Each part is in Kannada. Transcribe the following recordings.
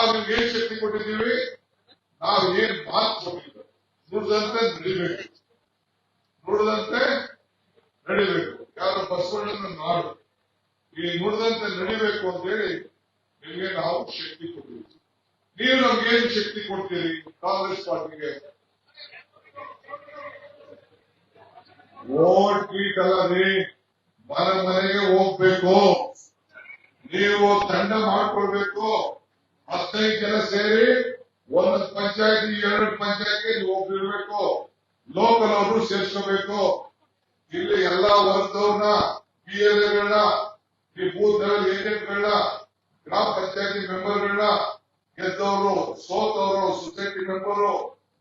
ನಾವು ಏನ್ ಶಕ್ತಿ ಕೊಟ್ಟಿದ್ದೀವಿ? ನಾವು ಏನ್ ಮಾತು ಕೊಟ್ಟಿದ್ದೀವಿ ನುಡಿದಂತೆ ನಡಿಬೇಕು. ನುಡಿದಂತೆ ನಡಿಬೇಕು. ಯಾರು ಬಸವಣ್ಣನ ನಾಡು ಈ ನುಡಿದಂತೆ ನಡಿಬೇಕು ಅಂತ ಹೇಳಿ ನಿಮಗೆ ನಾವು ಶಕ್ತಿ ಕೊಟ್ಟಿದ್ದೀವಿ. ನೀವು ನಮ್ಗೆ ಶಕ್ತಿ ಕೊಡ್ತೀರಿ ಕಾಂಗ್ರೆಸ್ ಪಾರ್ಟಿಗೆ? ಓಟ್ ಟ್ವೀಟ್ ಅಲ್ಲ ರೀ ಮನೆ ಮನೆಗೆ ಹೋಗ್ಬೇಕು. ನೀವು ತಂಡ ಮಾಡ್ಕೊಳ್ಬೇಕು. ಹದಿನೈದು ಜನ ಸೇರಿ ಒಂದು ಪಂಚಾಯತಿ, ಎರಡು ಪಂಚಾಯತಿ ನೀವು ಹೋಗಿರ್ಬೇಕು ಲೋಕಲ್ ಅವರು ಇಲ್ಲಿ ಎಲ್ಲಾ ವರ್ಗದವ್ರನ್ನ, ಪಿ ಎಲ್ ಎಗಳನ್ನ, ಈ ಬೂತ್ ಏಜೆಂಟ್ಗಳನ್ನ ಗ್ರಾಮ ಪಂಚಾಯತಿ ಮೆಂಬರ್ಗಳನ್ನ ಗೆದ್ದವರು, ಸೋತವರು, ಸೊಸೈಟಿ ಮೆಂಬರು,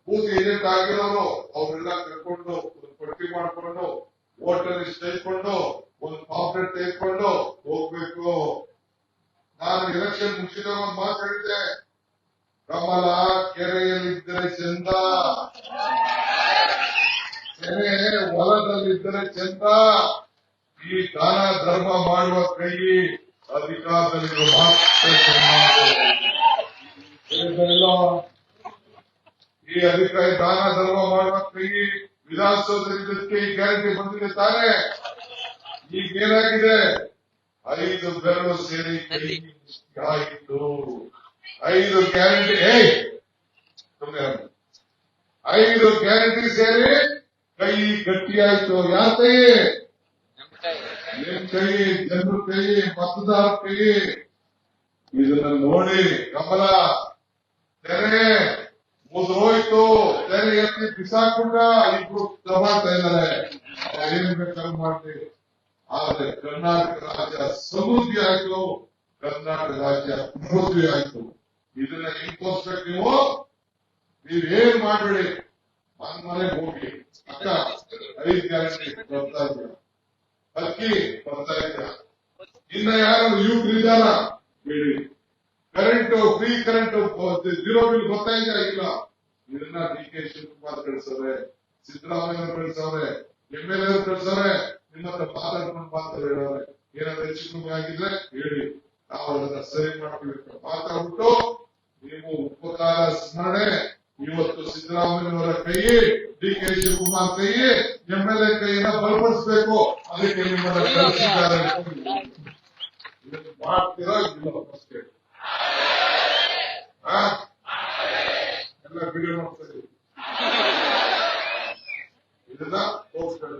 ಬೂತ್ ಏಜೆಂಟ್ ಆಗಿರೋರು ಅವ್ರನ್ನೆಲ್ಲ ಕರ್ಕೊಂಡು ಒಂದು ಪಟ್ಟಿ ಮಾಡ್ಕೊಂಡು ಲಿಸ್ಟ್ ತೆಗೆದುಕೊಂಡು ಒಂದು ಪಾಂಪ್ಲೆಟ್ ತೆಗೆದುಕೊಂಡು ಎಲೆಕ್ಷನ್ ಮುಗಿಸಿದ ಒಂದು ಮಾತಾಡಿದ್ದೆ. ಕಮಲ ಕೆರೆಯಲ್ಲಿದ್ದರೆ ಚಂದ. ಕೆರೆ ಹೊಲದಲ್ಲಿದ್ದರೆ ಚಂದ. ಈ ದಾನ ಧರ್ಮ ಮಾಡುವ ಕೈ ಅಧಿಕಾರದಲ್ಲಿ ಮಾತ್ರ. ಈ ಅಧಿಕಾರಿ ದಾನ ಧರ್ಮ ಮಾಡುವ ಕೈ ವಿಧಾನಸೌಧಕ್ಕೆ ಈ ಗ್ಯಾರಂಟಿ ಬಂದಿದೆ ತಾನೇ. ಈಗ ಏನಾಗಿದೆ ಐದು ಬೆರಳು ಸೇರಿ ಆಯಿತು ಐದು ಗ್ಯಾರಂಟಿ. ಐದು ಗ್ಯಾರಂಟಿ ಸೇರಿ ಕೈ ಗಟ್ಟಿಯಾಯ್ತು. ಯಾರ ಕೈ? ನಿಮ್ ಕೈ. ಜನರ ಕೈ ಮತದಾರ ಕೈ. ಇದನ್ನ ನೋಡಿ ಕಮಲ ತೆರೆ ಮುದ್ರೋಯ್ತು. ತೆರೆ ಎತ್ತಿ ಬಿಸಾಕೊಂಡ. ಇಬ್ರು ತಗೊಳ್ತಾ ಇದ್ದಾರೆ ಏನ್ ಬೇಕಾದ್ರೂ ಮಾಡ್ತೀವಿ. ಆದ್ರೆ ಕರ್ನಾಟಕ ರಾಜ್ಯ ಸಮೃದ್ಧಿ ಆಯ್ತು. ಕರ್ನಾಟಕ ರಾಜ್ಯ ಅಭಿವೃದ್ಧಿ ಆಯ್ತು. ಇದನ್ನ ಹಿಂಕೋಸ್ಬೇಕು ನೀವು. ನೀವೇನ್ ಮಾಡಬೇಡಿ? ಮನ್ ಮನೆಗೆ ಹೋಗಿ. ಅಕ್ಕ, ಐದು ಗ್ಯಾರಂಟಿ ಬರ್ತಾ ಇದ್ದೀರ? ಅಕ್ಕಿ ಬರ್ತಾ ಇದ್ದೀರ? ಇನ್ನ ಯಾರು ಯುವಕರು ಇದ್ದಾರ? ಹೇಳಿ. Current free current zero bill ಬರ್ತಾ ಇದೆಯಾ ಇಲ್ಲ? ಇದನ್ನ ಡಿ ಕೆ ಶಿವಕುಮಾರ್ ಕಳಿಸವ್ರೆ, ಸಿದ್ದರಾಮಯ್ಯ ಕಳಿಸವ್ರೆ ಎಂ ಎಲ್ ಎ ಕಳಿಸವ್ರೆ. ನಿಮ್ಮ ಹತ್ರ ಪಾತ್ರ ಮಾತಾಡೋಣ ಏನಾದ್ರೂ ಹೆಚ್ಚು ಆಗಿದ್ರೆ ಹೇಳಿ. ನಾವು ಅದನ್ನ ಸರಿ ಮಾಡ್ಕೊಳ್ಬೇಕು ಪಾತ್ರ ಉಂಟು ನೀವು ಉಪಕಾರ ಸ್ಮರಣೆ ಇವತ್ತು ಸಿದ್ದರಾಮಯ್ಯವರ ಕೈಯಿ ಡಿ ಕೆ ಶಿವಕುಮಾರ್ ಕೈಯಿ ಎಂ ಎಲ್ ಎ ಕೈಯನ್ನ ಬಲಪಡಿಸಬೇಕು. ಅದಕ್ಕೆ ನಿಮ್ಮನ್ನ ಮಾಡ್ತೀರಾ ಇಲ್ಲ ಬಸ್ಬೇಕು ಎಲ್ಲ ವಿಡಿಯೋ ಮಾಡ್ತಾ ಇದೀವಿ ಇದನ್ನ ಹೋಗ್ತಾರೆ